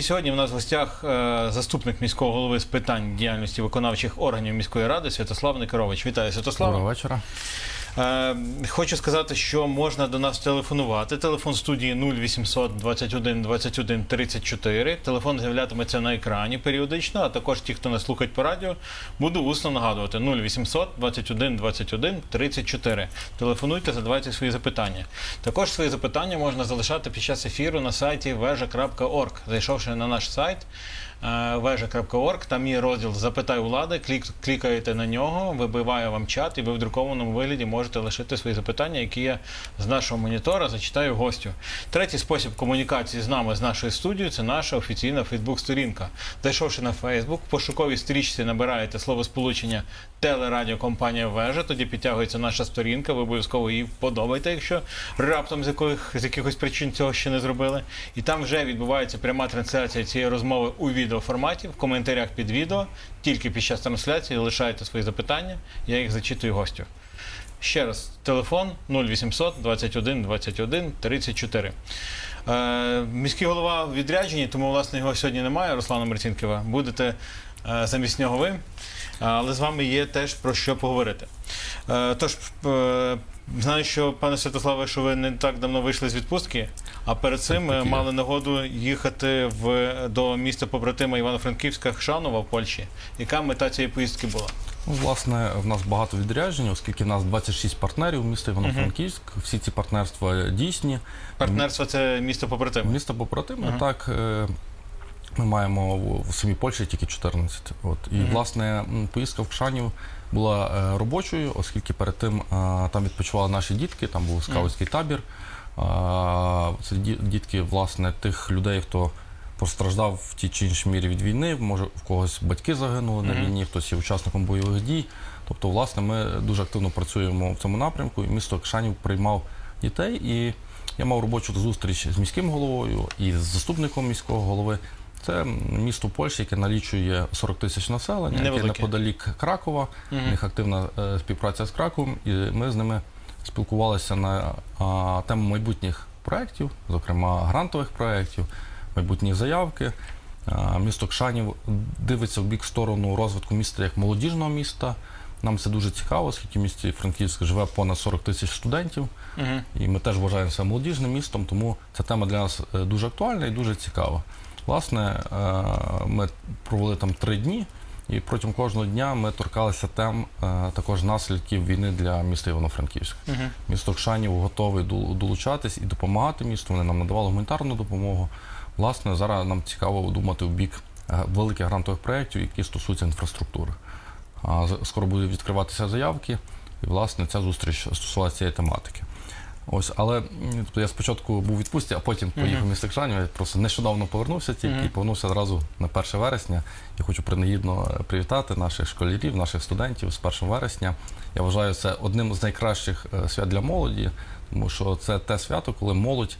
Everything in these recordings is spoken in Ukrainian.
Сьогодні в нас в гостях е, заступник міського голови з питань діяльності виконавчих органів міської ради Святослав Никорович. Вітаю, Святослав. Доброго вечора. Е, Хочу сказати, що можна до нас телефонувати. Телефон студії 0800 21 21 34. Телефон з'являтиметься на екрані періодично, а також ті, хто нас слухають по радіо, буду усно нагадувати 0800 21 21 34. Телефонуйте, задавайте свої запитання. Також свої запитання можна залишати під час ефіру на сайті veja.org. Зайшовши на наш сайт е, veja.org, там є розділ Запитай влади, клік, клікаєте на нього, вибиває вам чат, і ви в друкованому вигляді можете лишити свої запитання, які я з нашого монітора зачитаю гостю. Третій спосіб комунікації з нами, з нашою студією, це наша офіційна Фейсбук-сторінка. Зайшовши на Фейсбук, в пошуковій стрічці набираєте словосполучення телерадіокомпанія Вежа, тоді підтягується наша сторінка, ви обов'язково її вподобайте, якщо раптом з яких, з якихось причин цього ще не зробили. І там вже відбувається пряма трансляція цієї розмови у відеоформаті, в коментарях під відео. Тільки під час трансляції лишайте свої запитання, я їх зачитую гостю. Ще раз, телефон 0800 21 21 34. Е, міський голова в відрядженні, тому власне його сьогодні немає, Руслана Марцінкова. Будете е, замість нього ви. Але з вами є теж про що поговорити. Е, тож, е, знаю, що, пане Святославе, що ви не так давно вийшли з відпустки, а перед цим е, таки. мали нагоду їхати в, до міста побратима Івано-Франківська Хшанова в Польщі. Яка мета цієї поїздки була? Ну, власне, в нас багато відряджень, оскільки в нас 26 партнерів міста Івано-Франківськ. Всі ці партнерства дійсні. Партнерство це місто побратима. Місто побратими, Ага. так. Ми маємо в самій Польщі тільки 14. От. І, Мгм. власне, поїздка в Кшанів була е, робочою, оскільки перед тим е, там відпочивали наші дітки, там був скаутський табір. Це дітки, власне, тих людей, хто постраждав в тій чи іншій мірі від війни, може в когось батьки загинули на війні, хтось є учасником бойових дій. Тобто, власне, ми дуже активно працюємо в цьому напрямку, і місто Кшанів приймав дітей. І я мав робочу зустріч з міським головою і з заступником міського голови. Це місто Польщі, яке налічує 40 тисяч населення, яке неподалік Кракова. У Мгм. них активна е, співпраця з Краковом, і ми з ними спілкувалися на а, тему майбутніх проєктів, зокрема грантових проєктів, майбутні заявки. А, Місто Кшанів дивиться в бік сторону розвитку міста як молодіжного міста. Нам це дуже цікаво, оскільки в місті Франківськ живе понад 40 тисяч студентів. Угу. І ми теж вважаємо себе молодіжним містом, тому ця тема для нас е, дуже актуальна і дуже цікава. Власне, е, ми провели там три дні, і протягом кожного дня ми торкалися тем е, також наслідків війни для міста Івано-Франківська. Угу. Місто Кшанів готовий долучатись і допомагати місту. Вони нам надавали гуманітарну допомогу. Власне, зараз нам цікаво думати в бік е, великих грантових проєктів, які стосуються інфраструктури. Скоро будуть відкриватися заявки, і власне ця зустріч стосувалася цієї тематики. Ось, але тобто я спочатку був у відпустці, а потім поїхав в місто Кшанів. Я просто нещодавно повернувся тільки і повернувся одразу на 1 вересня. Я хочу принагідно е, привітати наших школярів, наших студентів з 1 вересня. Я вважаю це одним з найкращих е, свят для молоді, тому що це те свято, коли молодь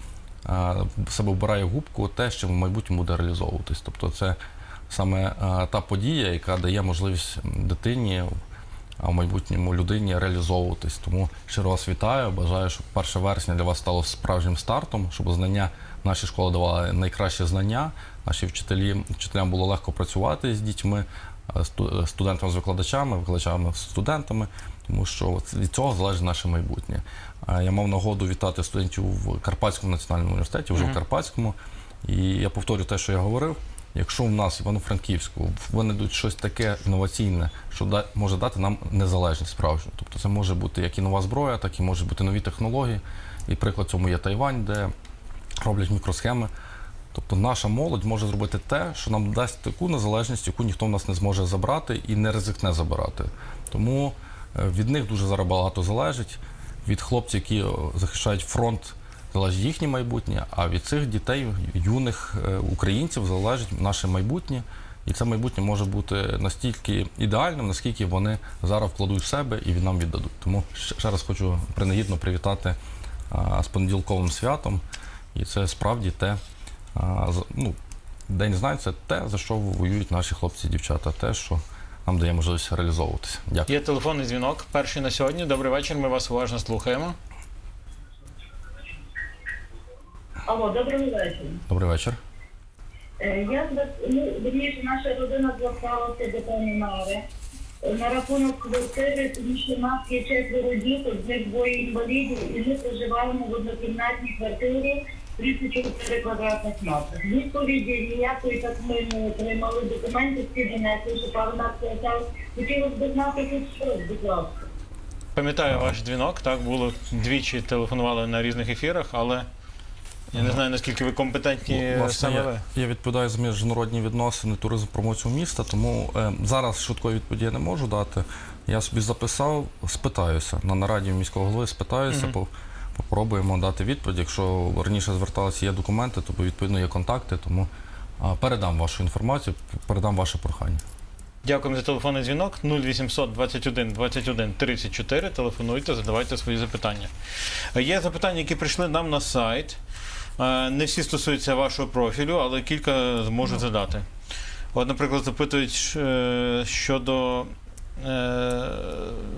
е, себе вбирає в губку те, що в майбутньому буде реалізовуватись. Тобто, це саме та подія, яка дає можливість дитині. А в майбутньому людині реалізовуватись. Тому щиро вас вітаю. Бажаю, щоб 1 вересня для вас стало справжнім стартом, щоб знання наші школи давали найкращі знання. Наші вчителі вчителям було легко працювати з дітьми, е, е, студентами з викладачами, викладачами з студентами, тому що від цього залежить наше майбутнє. Е, Я мав нагоду вітати студентів в Карпатському національному університеті, вже Мгм. в Карпатському. І я повторю те, що я говорив. Якщо в нас Івано-Франківську винайдуть щось таке інноваційне, що може дати нам незалежність справжню. Тобто це може бути як і нова зброя, так і може бути нові технології. І приклад цьому є Тайвань, де роблять мікросхеми. Тобто наша молодь може зробити те, що нам дасть таку незалежність, яку ніхто в нас не зможе забрати і не ризикне забирати. Тому е, від них дуже зараз багато залежить. Від хлопців, які е, захищають фронт, їхнє майбутнє, а від цих дітей, юних е, українців, залежить наше майбутнє. І це майбутнє може бути настільки ідеальним, наскільки вони зараз вкладуть в себе і нам віддадуть. Тому ще раз хочу принагідно привітати з понеділковим святом. І це справді те, ну, День знань це те, за що воюють наші хлопці і дівчата, те, що нам дає можливість реалізовуватися. Дякую. Є телефонний дзвінок. Перший на сьогодні. Добрий вечір. Ми вас уважно слухаємо. Алло. Добрий вечір. Е, Я звер- ну, вірніше, наша родина зверталася до пані Нари е, на рахунок квартири, тому що в нас є четверо діток, з них двоє інвалідів, і ми проживаємо в однокімнатній квартирі 34 квадратних метри. Відповіді ніякої так ми не отримали, документи всі донесли, що певна сказав. Хотілося б знати хоч щось, будь ласка. Пам'ятаю ваш дзвінок, так було двічі телефонували на різних ефірах, але я не знаю наскільки ви компетентні Власне, саме ви. я, я відповідаю за міжнародні відносини, туризм, промоцію міста, тому е, зараз швидкої відповіді я не можу дати. Я собі записав, спитаюся. На нараді міського голови спитаюся, Мгм. по, попробуємо дати відповідь. Якщо раніше зверталися, є документи, то відповідно є контакти, тому а, передам вашу інформацію, передам ваше прохання. Дякуємо за телефонний дзвінок 0800 21 21 34. Телефонуйте, задавайте свої запитання. Е, Є запитання, які прийшли нам на сайт. Е, Не всі стосуються вашого профілю, але кілька зможу задати. От, наприклад, запитують е, щодо е,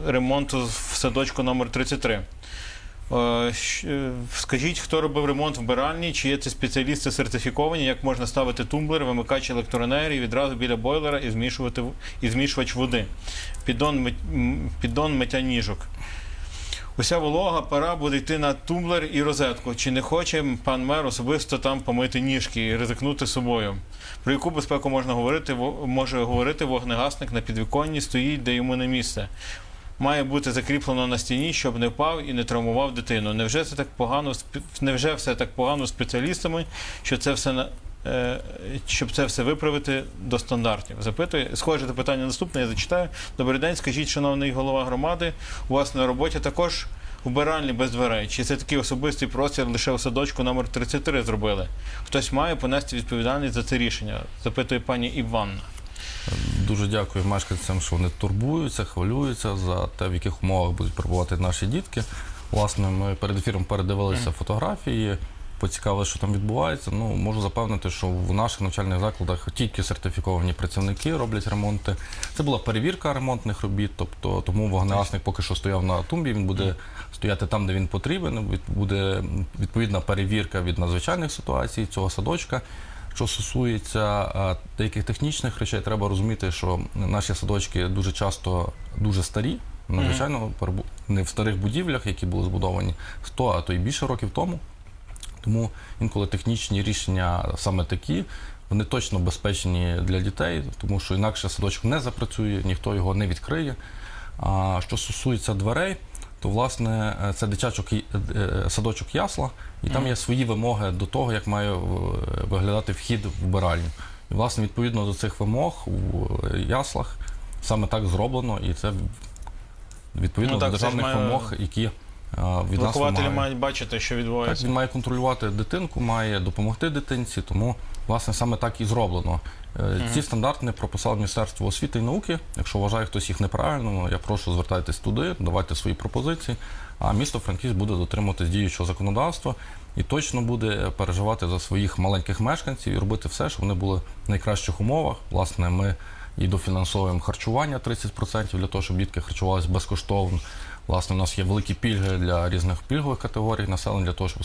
ремонту в садочку номер 33. Е, щ- е, Скажіть, хто робив ремонт в биральні, чи є це спеціалісти сертифіковані, як можна ставити тумблер, вимикач електроенергії відразу біля бойлера і змішувати і змішувач води. Піддон, піддон миття ніжок. Уся волога пора буде йти на тумблер і розетку. Чи не хоче пан мер особисто там помити ніжки і ризикнути собою? Про яку безпеку можна говорити? Во- Може говорити вогнегасник на підвіконні стоїть, де йому не місце. Має бути закріплено на стіні, щоб не впав і не травмував дитину. Невже це так погано невже все так погано з спеціалістами, що це все на щоб це все виправити до стандартів? Запитує. Схоже запитання наступне, я зачитаю. Добрий день, скажіть, шановний голова громади, у вас на роботі також вбиральні без дверей. Чи це такий особистий простір лише у садочку номер 33 зробили? Хтось має понести відповідальність за це рішення? Запитує пані Іванна. Дуже дякую мешканцям, що вони турбуються, хвилюються за те, в яких умовах будуть перебувати наші дітки. Власне, ми перед ефіром передивилися фотографії, поцікавили, що там відбувається. Ну, можу запевнити, що в наших навчальних закладах тільки сертифіковані працівники роблять ремонти. Це була перевірка ремонтних робіт, тобто тому вогнегасник поки що стояв на тумбі. Він буде стояти там, де він потрібен. Буде відповідна перевірка від надзвичайних ситуацій цього садочка. Що стосується е, деяких технічних речей, треба розуміти, що наші садочки дуже часто дуже старі. Надзвичайно не в старих будівлях, які були збудовані 100, а то й більше років тому. Тому інколи технічні рішення саме такі, вони точно безпечні для дітей, тому що інакше садочок не запрацює, ніхто його не відкриє. А що стосується дверей, то власне е, це дитячок е, садочок ясла, і там є свої вимоги до того, як має е, виглядати вхід в вбиральню. І власне відповідно до цих вимог у е, яслах саме так зроблено, і це відповідно Ну, так, до державних має- вимог, які е, від нас Вихователі вимагають. мають бачити, що Так, відбувається. він має контролювати дитинку, має допомогти дитинці, тому власне саме так і зроблено. Е, Ці стандарти прописало Міністерство освіти і науки. Якщо вважає хтось їх неправильно, я прошу звертайтесь туди, давайте свої пропозиції. А місто Франківськ буде дотримуватись діючого законодавства і точно буде переживати за своїх маленьких мешканців і робити все, щоб вони були в найкращих умовах. Власне, ми і дофінансовуємо харчування 30% для того, щоб дітки харчувалися безкоштовно. Власне, у нас є великі пільги для різних пільгових категорій населення, для того, щоб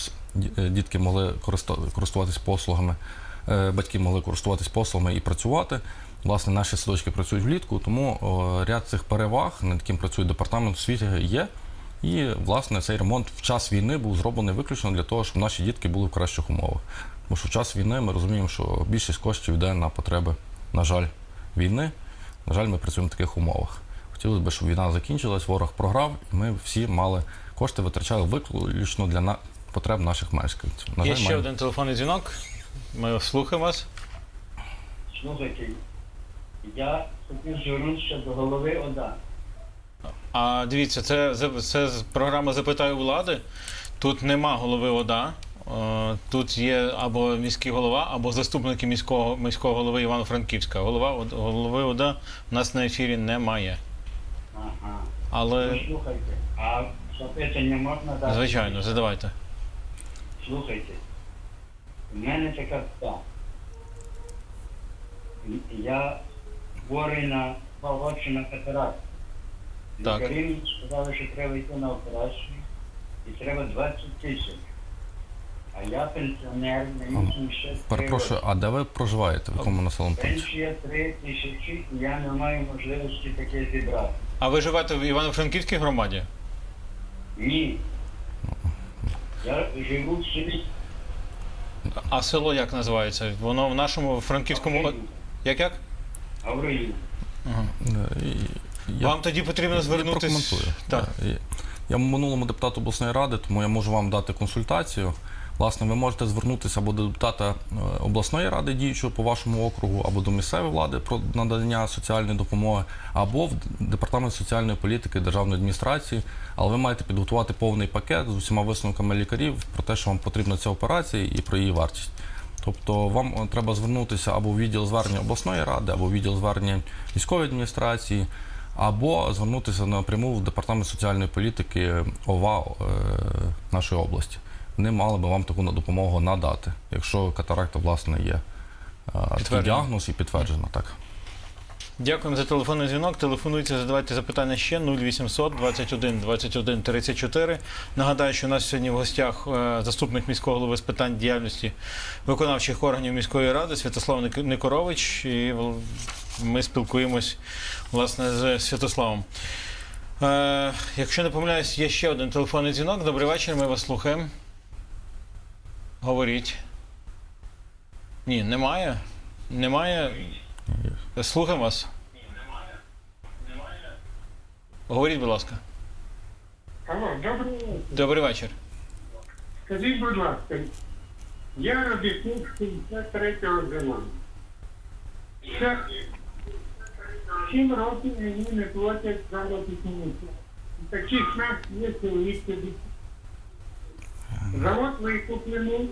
е, дітки могли користуватись послугами, е, батьки могли користуватись послугами і працювати. Власне, наші садочки працюють влітку, тому ряд цих переваг, над яким працює департамент освіти, є. І, власне, цей ремонт в час війни був зроблений виключно для того, щоб наші дітки були в кращих умовах. Тому що в час війни ми розуміємо, що більшість коштів йде на потреби, на жаль, війни. На жаль, ми працюємо в таких умовах. Хотілося б, щоб війна закінчилась, ворог програв, і ми всі мали кошти витрачали виключно для на... потреб наших мешканців. На Є жаль, ще маємо- один телефонний дзвінок. Ми слухаємо вас. Слухайте, я хотів звернутися до голови ОДА. А дивіться, це, це, це програма Запитаю влади. Тут нема голови ОДА. Е, Тут є або міський голова, або заступники міського міського голови Івано-Франківська. Голова голови ОДА у нас на ефірі немає. Ага. Але слухайте, а запитання можна дати? звичайно, задавайте. Слухайте, в мене така та. Я хворий на очі на катаракт. Лікарі сказали, що треба йти на операцію і треба 20 тисяч. А я пенсіонер, мені 76 Перепрошую, а де ви проживаєте? В якому населеному пункті? Пенсія 3 тисячі, і я не маю можливості таке зібрати. А ви живете в Івано-Франківській громаді? Ні. Я живу в селі А село як називається? Воно в нашому франківському. Гавриїв. Як як? Гавриїв. Е, Я, Вам тоді потрібно я звернутися. прокоментую. Так. Е, Я минулому депутату обласної ради, тому я можу вам дати консультацію. Власне, ви можете звернутися або до депутата е, обласної ради діючого по вашому округу, або до місцевої влади про надання соціальної допомоги, або в департамент соціальної політики державної адміністрації. Але ви маєте підготувати повний пакет з усіма висновками лікарів про те, що вам потрібна ця операція і про її вартість. Тобто вам е, треба звернутися або в відділ звернення обласної ради, або в відділ звернення військової адміністрації, або звернутися напряму в департамент соціальної політики ОВА е, нашої області. Вони мали би вам таку допомогу надати, якщо катаракта власне є такий діагноз і підтверджено так. Дякуємо за телефонний дзвінок. Телефонуйте, задавайте запитання ще 0800 21 21 34. Нагадаю, що у нас сьогодні в гостях е, заступник міського голови з питань діяльності виконавчих органів міської ради Святослав Ник- Никорович. І ми спілкуємось власне з Святославом. Е, якщо не помиляюсь, є ще один телефонний дзвінок. Добрий вечір, ми вас слухаємо. Говоріть. Ні, немає. Немає. Слухаємо вас. Говоріть, будь ласка. Алло, добрий вечір. Добрий вечір. Скажіть, будь ласка, я робітник 63-го зима. Ще сім років мені не платять заробітну плату. Таких нас є чоловік тобі. Завод викуплений,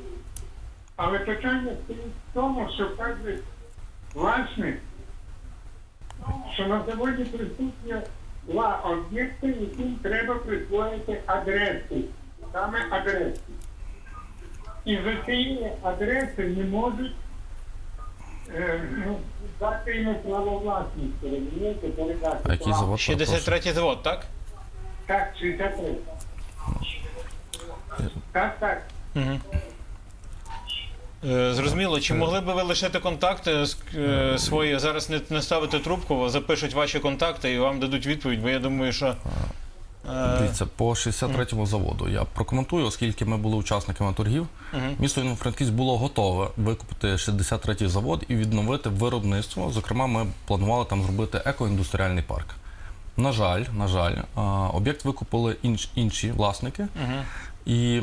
але питання стоїть в тому, що каже власник, що на заводі присутня два об'єкти, яким треба присвоїти адреси, саме адреси. І за цієї адреси не можуть е, ну, дати йому право власності, розумієте, передати. Який завод? 63-й завод, так? Так, 63. Так, так. Угу. Е, зрозуміло, чи могли би ви лишити контакти с- е, свої, зараз не, не ставити трубку, запишуть ваші контакти і вам дадуть відповідь, бо я думаю, що. е, Дивіться, по 63-му заводу я прокоментую, оскільки ми були учасниками торгів. Місто Івано-Франківськ було готове викупити 63-й завод і відновити виробництво. Зокрема, ми планували там зробити екоіндустріальний парк. На жаль, на жаль, а, об'єкт викупили інш, інші власники. І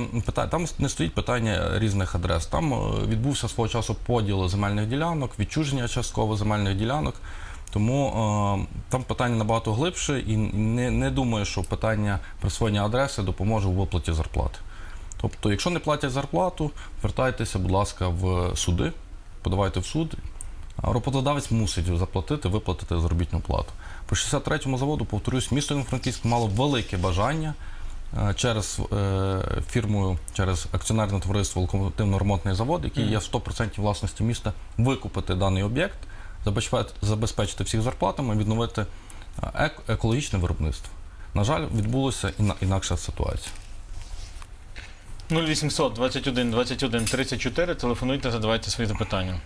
там не стоїть питання різних адрес. Там е, відбувся свого часу поділ земельних ділянок, відчуження частково земельних ділянок. Тому е, там питання набагато глибше, і не, не думаю, що питання присвоєння адреси допоможе у виплаті зарплати. Тобто, якщо не платять зарплату, звертайтеся, будь ласка, в суди, подавайте в суд. Роботодавець мусить заплатити, виплатити заробітну плату. По 63-му заводу, повторюсь, місто Івано-Франківськ мало велике бажання через е, фірмою, через акціонерне товариство Локомотивно-ремонтний завод, який є в 100% власності міста, викупити даний об'єкт, забезпечити, всіх зарплатами, відновити е, екологічне виробництво. На жаль, відбулася інакша ситуація. 0800 21 21 34. Телефонуйте, задавайте свої запитання.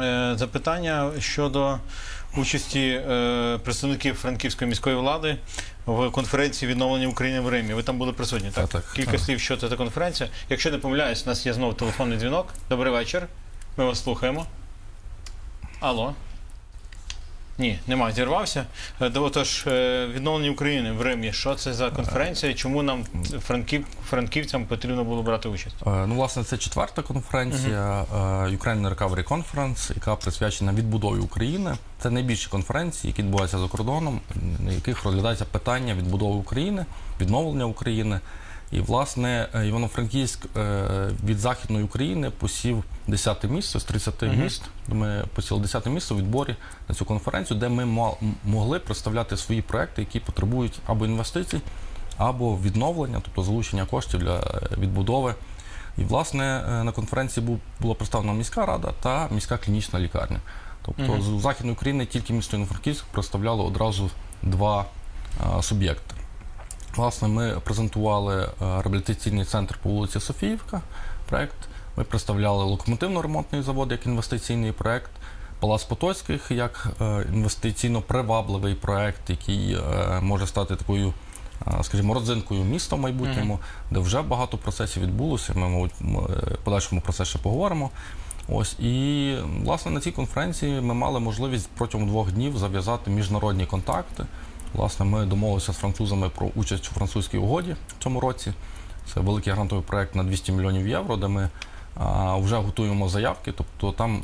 Е, Запитання щодо участі е, представників Франківської міської влади в конференції відновлення України в Римі. Ви там були присутні, так? Так, так. Кілька слів, що це за конференція. Якщо не помиляюсь, у нас є знову телефонний дзвінок. Добрий вечір. Ми вас слухаємо. Алло. Ні, нема, зірвався. Е, Отож, е, відновлення України в Римі. Що це за конференція? і Чому нам франків, франківцям потрібно було брати участь? Е, Ну, власне, це четверта конференція Ukraine Recovery Conference, яка присвячена відбудові України. Це найбільші конференції, які відбуваються за кордоном, на яких розглядається питання відбудови України, відновлення України. І, власне, е, Івано-Франківськ е, від Західної України посів 10 місце з 30 міст. Ми посіли 10 місце у відборі на цю конференцію, де ми могли представляти свої проекти, які потребують або інвестицій, або відновлення, тобто залучення коштів для е, відбудови. І, власне, на конференції була представлена міська рада та міська клінічна лікарня. Тобто з Західної України тільки місто Івано-Франківськ представляло одразу два суб'єкти. Власне, ми презентували е, реабілітаційний центр по вулиці Софіївка. Проект. Ми представляли локомотивно-ремонтний завод як інвестиційний проект, Палац Потоцьких як е, інвестиційно привабливий проект, який е, може стати такою, скажімо, родзинкою міста в майбутньому, де вже багато процесів відбулося. Ми, мабуть, в подальшому про це ще поговоримо. Ось і власне на цій конференції ми мали можливість протягом двох днів зав'язати міжнародні контакти. Власне, ми домовилися з французами про участь у французькій угоді в цьому році. Це великий грантовий проект на 200 мільйонів євро, де ми а, вже готуємо заявки. Тобто там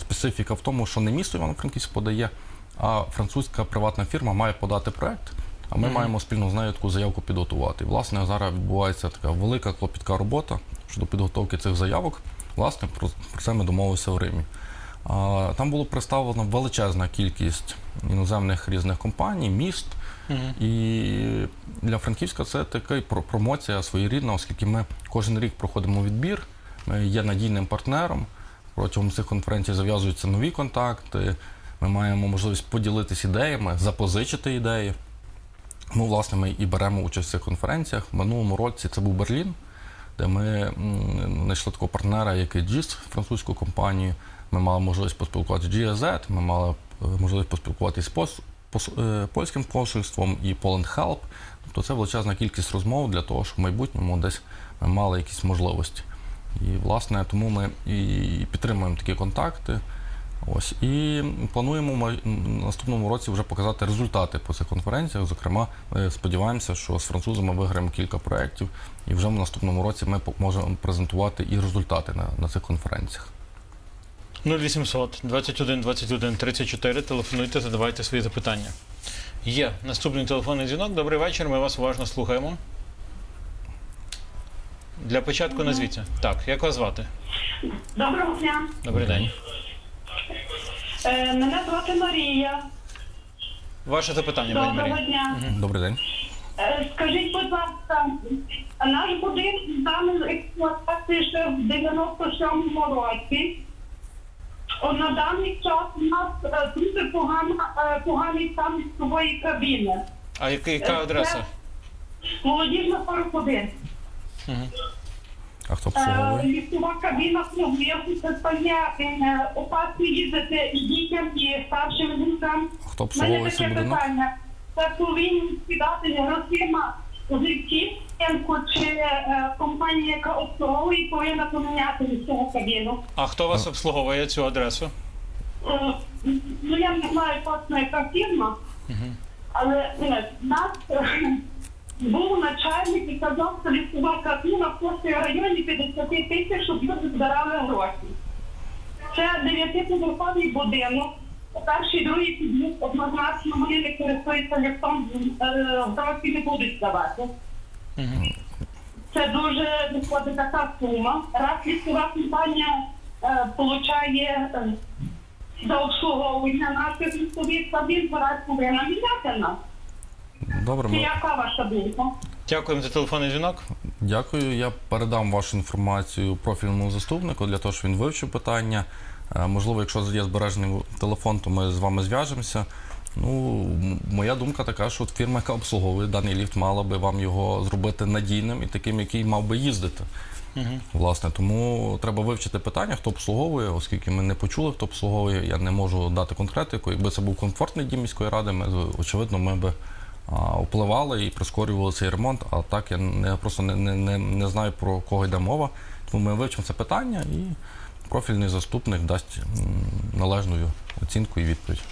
специфіка в тому, що не місто Івано-Франківськ подає, а французька приватна фірма має подати проект. А ми маємо спільно з нею таку заявку підготувати. І, власне, зараз відбувається така велика клопітка робота щодо підготовки цих заявок. Власне, про це ми домовилися в Римі. Там було представлено величезна кількість іноземних різних компаній, міст. І для Франківська це така промоція своєрідна, оскільки ми кожен рік проходимо відбір, ми є надійним партнером. Протягом цих конференцій зав'язуються нові контакти. Ми маємо можливість поділитися ідеями, запозичити ідеї. Ну, власне, ми і беремо участь в цих конференціях. В минулому році це був Берлін, де ми знайшли такого партнера, як і GIS, французьку компанію. Ми мали можливість поспілкуватися з GSZ, ми мали е, можливість поспілкуватися з е, польським консульством і Poland Help. Тобто це величезна кількість розмов для того, щоб в майбутньому десь ми мали якісь можливості. І, власне, тому ми і підтримуємо такі контакти. Ось і плануємо в наступному році вже показати результати по цих конференціях. Зокрема, ми сподіваємося, що з французами виграємо кілька проєктів, і вже в наступному році ми можемо презентувати і результати на, на цих конференціях. 0800 21 21 34. Телефонуйте, задавайте свої запитання. Є наступний телефонний дзвінок. Добрий вечір. Ми вас уважно слухаємо. Для початку назвіться. Так, як вас звати? Доброго дня. Добрий день. Е, Мене звати Марія. Ваше запитання, пані Доброго Марія. дня. Добрий день. Е, Скажіть, будь ласка, наш будинок зданий з експлуатації ще в 97-му році. На даний час у нас е, дуже погана, е, поганий стан лісової кабіни. А яка, яка адреса? Молодіжна 41. А хто Е, обслуговує? Лісова кабіна пробігу, це стає е, опасно їздити і дітям, і старшим людям. А хто обслуговує будинок? питання. Це повинні скидати грошима життівку чи е, компанія, яка обслуговує, повинна поміняти лісову кабіну. А хто вас обслуговує цю адресу? Е, Ну я не знаю точно, яка фірма, але в нас е, був начальник і казав, що лісова кабіна в кожній районі 50 тисяч, щоб люди збирали гроші. Це дев'ятиповерховий будинок. Перший, другий під'їзд однозначно вони не користуються ліфтом, е, не будуть здавати. Це дуже виходить така сума. Раз лісова компанія е, получає е, за обслуговування наших лісових кабін, то раз повинна міняти нас. Добре, Це ми яка ваша думка? Дякуємо за телефонний дзвінок. Дякую. Я передам вашу інформацію профільному заступнику для того, щоб він вивчив питання. Е, Можливо, якщо є збережений телефон, то ми з вами зв'яжемося. Ну, моя думка така, що фірма, яка обслуговує даний ліфт, мала би вам його зробити надійним і таким, який мав би їздити. Власне, тому треба вивчити питання, хто обслуговує, оскільки ми не почули, хто обслуговує. Я не можу дати конкретику. Якби це був комфортний дім міської ради, ми очевидно ми би впливали і прискорювали цей ремонт. А так я не просто не, не, не, не знаю про кого йде мова. Тому ми вивчимо це питання і профільний заступник дасть належну оцінку і відповідь.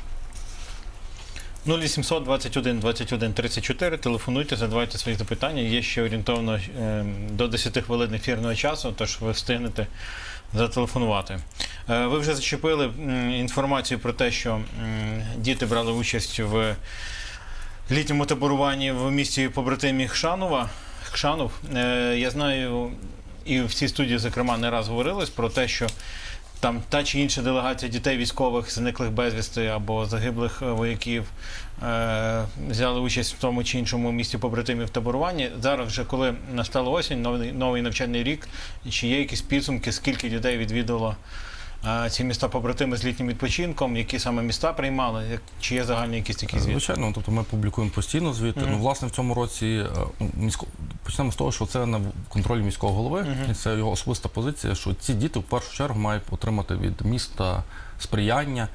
0800 21 21 34. Телефонуйте, задавайте свої запитання. Є ще орієнтовно е, до 10 хвилин ефірного часу, тож ви встигнете зателефонувати. Е, ви вже зачепили інформацію про те, що діти брали участь в літньому таборуванні в місті побратимі Хшанова. Хшанов. Е, я знаю, і в цій студії, зокрема, не раз говорилось про те, що там та чи інша делегація дітей військових, зниклих безвісти або загиблих е, вояків е, взяли участь в тому чи іншому місті побратимів таборуванні. Зараз, вже коли настала осінь, новий, новий навчальний рік, чи є якісь підсумки, скільки дітей відвідало ці міста побратими з літнім відпочинком, які саме міста приймали, як- чи є загальні якісь такі звіти? Звичайно, тобто ми публікуємо постійно звіти. Мгм. Ну, власне, в цьому році е, ну, місько... почнемо з того, що це на контролі міського голови, Мгм. і це його особиста позиція, що ці діти в першу чергу мають отримати від міста сприяння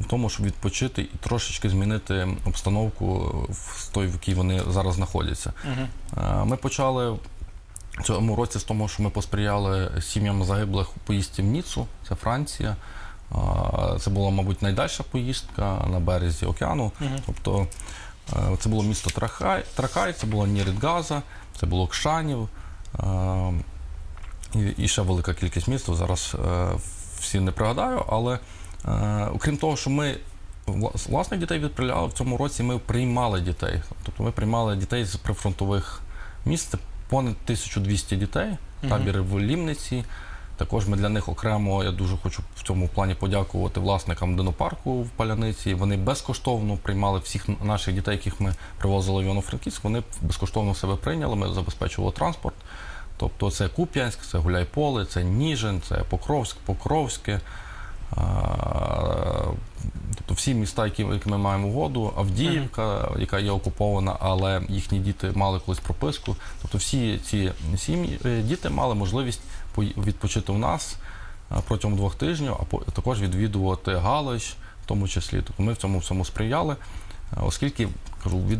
в тому, щоб відпочити і трошечки змінити обстановку в той, в якій вони зараз знаходяться. Мгм. Е, Ми почали цьому році з того, що ми посприяли сім'ям загиблих у поїздці в Ніцу, це Франція. Це була, мабуть, найдальша поїздка на березі океану. Мгм. Тобто е, це було місто Трахай, Трахай це була Нірідгаза, це було Кшанів. І, ще велика кількість міст. Зараз е, всі не пригадаю, але е, окрім того, що ми вла- власних дітей відправляли в цьому році, ми приймали дітей. Тобто ми приймали дітей з прифронтових міст. Понад 1200 дітей, Мгм. табіри в Лімниці. Також ми для них окремо, я дуже хочу в цьому плані подякувати власникам динопарку в Паляниці. Вони безкоштовно приймали всіх наших дітей, яких ми привозили в Івано-Франківськ. Вони безкоштовно себе прийняли. Ми забезпечували транспорт. Тобто це Куп'янськ, це Гуляйполе, це Ніжин, це Покровськ, Покровське. Тобто всі міста, які, ми маємо угоду, Авдіївка, яка є окупована, але їхні діти мали колись прописку. Тобто всі ці сім'ї е, діти мали можливість відпочити у нас е, протягом двох тижнів, а також відвідувати Галич, в тому числі. Тобто ми в цьому всьому сприяли, е, оскільки кажу, від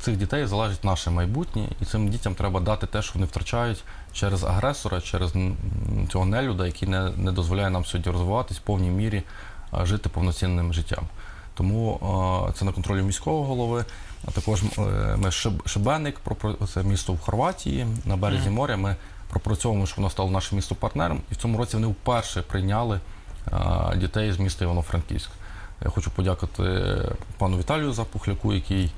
цих дітей залежить наше майбутнє, і цим дітям треба дати те, що вони втрачають через агресора, через цього нелюда, який не, не дозволяє нам сьогодні розвиватись в повній мірі, жити повноцінним життям. Тому це на контролі міського голови. А також е, ми Шиб- Шибеник, це місто в Хорватії на березі моря. Ми пропрацьовуємо, щоб воно стало нашим містом партнером. І в цьому році вони вперше прийняли дітей з міста Івано-Франківськ. Я хочу подякувати пану Віталію Запухляку, який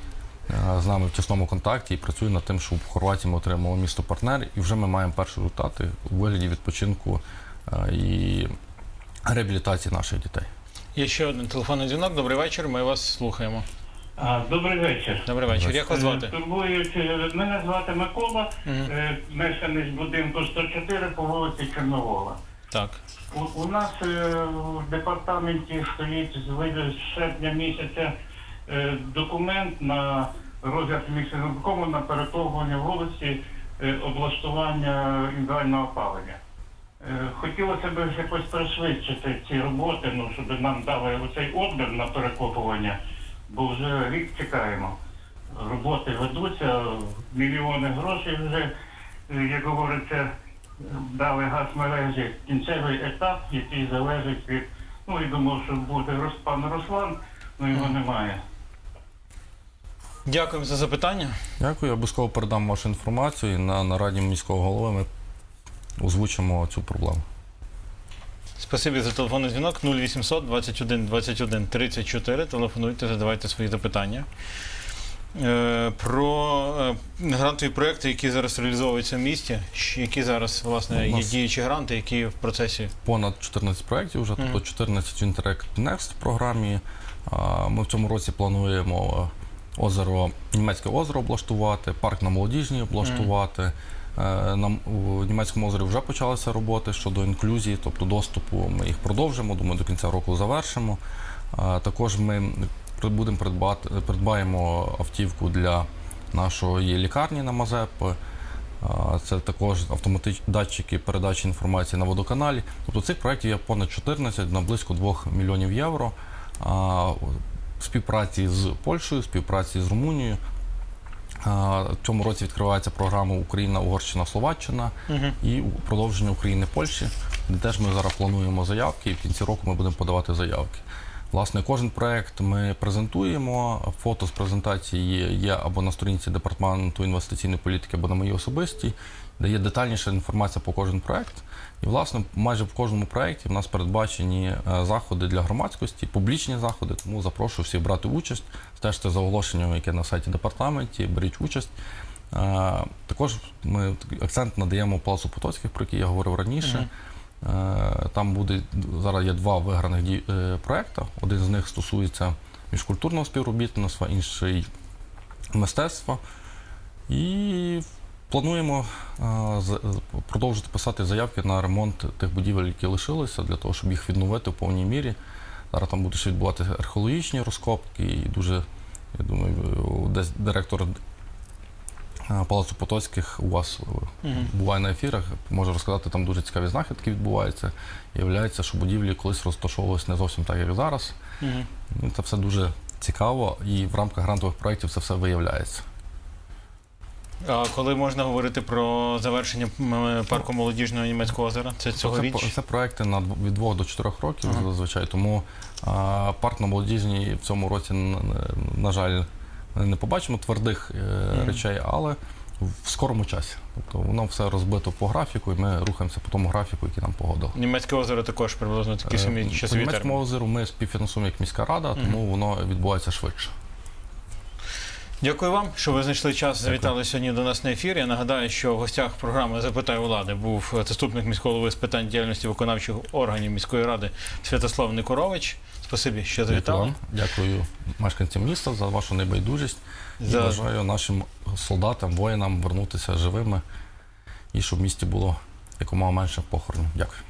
з нами в тісному контакті і працює над тим, щоб в Хорватії ми отримали місто партнер, і вже ми маємо перші результати у вигляді відпочинку і реабілітації наших дітей. Є ще один телефонний дзвінок. Добрий вечір. Ми вас слухаємо. А, добрий вечір. Добрий вечір. Як вас звати? Е, Турбують, е, мене звати Микола, е, мешканець будинку 104 по вулиці Чорновола. Так. У, у нас е, в департаменті стоїть з серпня місяця документ на розгляд місцевикому на перетовування вулиці облаштування індивідуального опалення. Е, Хотілося б якось пришвидшити ці роботи, ну, щоб нам дали оцей ордер на перекопування, бо вже рік чекаємо. Роботи ведуться, мільйони грошей вже, е, як говориться, дали газ мережі кінцевий етап, який залежить від. Ну і думав, що буде пан Руслан, але його немає. Дякуємо за запитання. Дякую, я обов'язково передам вашу інформацію на нараді міського голови ми озвучимо цю проблему. Спасибі за телефонний дзвінок 0800 21 21 34. Телефонуйте, задавайте свої запитання. Е, Про е, грантові проекти, які зараз реалізовуються в місті, які зараз власне є діючі гранти, які в процесі. Понад 14 проєктів вже, тобто 14 в Interact Next програмі. Ми в цьому році плануємо е, озеро, німецьке озеро облаштувати, парк на молодіжній облаштувати. Е, Нам у німецькому озері вже почалися роботи щодо інклюзії, тобто доступу. Ми їх продовжимо. Думаю, до кінця року завершимо. Також ми будемо придбати, придбаємо автівку для нашої лікарні на Мазеп. Це також автоматичні датчики передачі інформації на водоканалі. Тобто цих проєктів є понад 14 на близько 2 мільйонів євро. Співпраці з Польщею, співпраці з Румунією. В цьому році відкривається програма Україна, Угорщина, Словаччина і продовження України Польщі, де теж ми зараз плануємо заявки, і в кінці року ми будемо подавати заявки. Власне, кожен проект ми презентуємо. Фото з презентації є, або на сторінці департаменту інвестиційної політики, або на моїй особистій, де є детальніша інформація по кожен проект. І, власне, майже в кожному проєкті в нас передбачені е, заходи для громадськості, публічні заходи, тому запрошую всіх брати участь, стежте за оголошенням, яке на сайті департаменті, беріть участь. Е, Також ми акцент надаємо Палацу Потоцьких, про який я говорив раніше. Е, Там буде зараз є два виграних е, проекти. Один з них стосується міжкультурного співробітництва, інший мистецтва. І Плануємо продовжити писати заявки на ремонт тих будівель, які лишилися, для того, щоб їх відновити в повній мірі. Зараз там будуть відбуватися археологічні розкопки, і дуже, я думаю, десь директор Палацу Потоцьких у вас е, буває на ефірах, може розказати, там дуже цікаві знахідки відбуваються. І Виявляється, що будівлі колись розташовувалися не зовсім так, як зараз. Ну, Це все дуже цікаво, і в рамках грантових проєктів це все виявляється. А коли можна говорити про завершення парку молодіжного німецького озера? Це Це, цьогоріч? це проекти на від 2 до 4 років Ага. зазвичай. Тому а, парк на молодіжній в цьому році, на жаль, не побачимо твердих е, речей, але в скорому часі. Тобто воно все розбито по графіку, і ми рухаємося по тому графіку, який нам погодили. Німецьке озеро також приблизно такі Е, самі По часові німецькому озеру ми співфінансуємо як міська рада, тому воно відбувається швидше. Дякую вам, що ви знайшли час. Дякую. Завітали сьогодні до нас на ефір. Я нагадаю, що в гостях програми Запитай влади був заступник міського голови з питань діяльності виконавчих органів міської ради Святослав Никорович. Спасибі, що завітали. Дякую мешканцям міста за вашу небайдужість. І бажаю нашим солдатам, воїнам вернутися живими і щоб в місті було якомога менше похоронів. Дякую.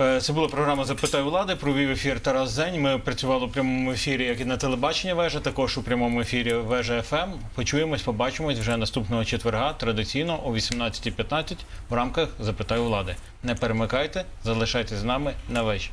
Е, Це була програма Запитай влади. Провів ефір Тарас Зень. Ми працювали у прямому ефірі, як і на телебаченні вежа, також у прямому ефірі Вежа ФМ. Почуємось, побачимось вже наступного четверга, традиційно о 18.15 в рамках Запитай влади. Не перемикайте, залишайтесь з нами на вежі.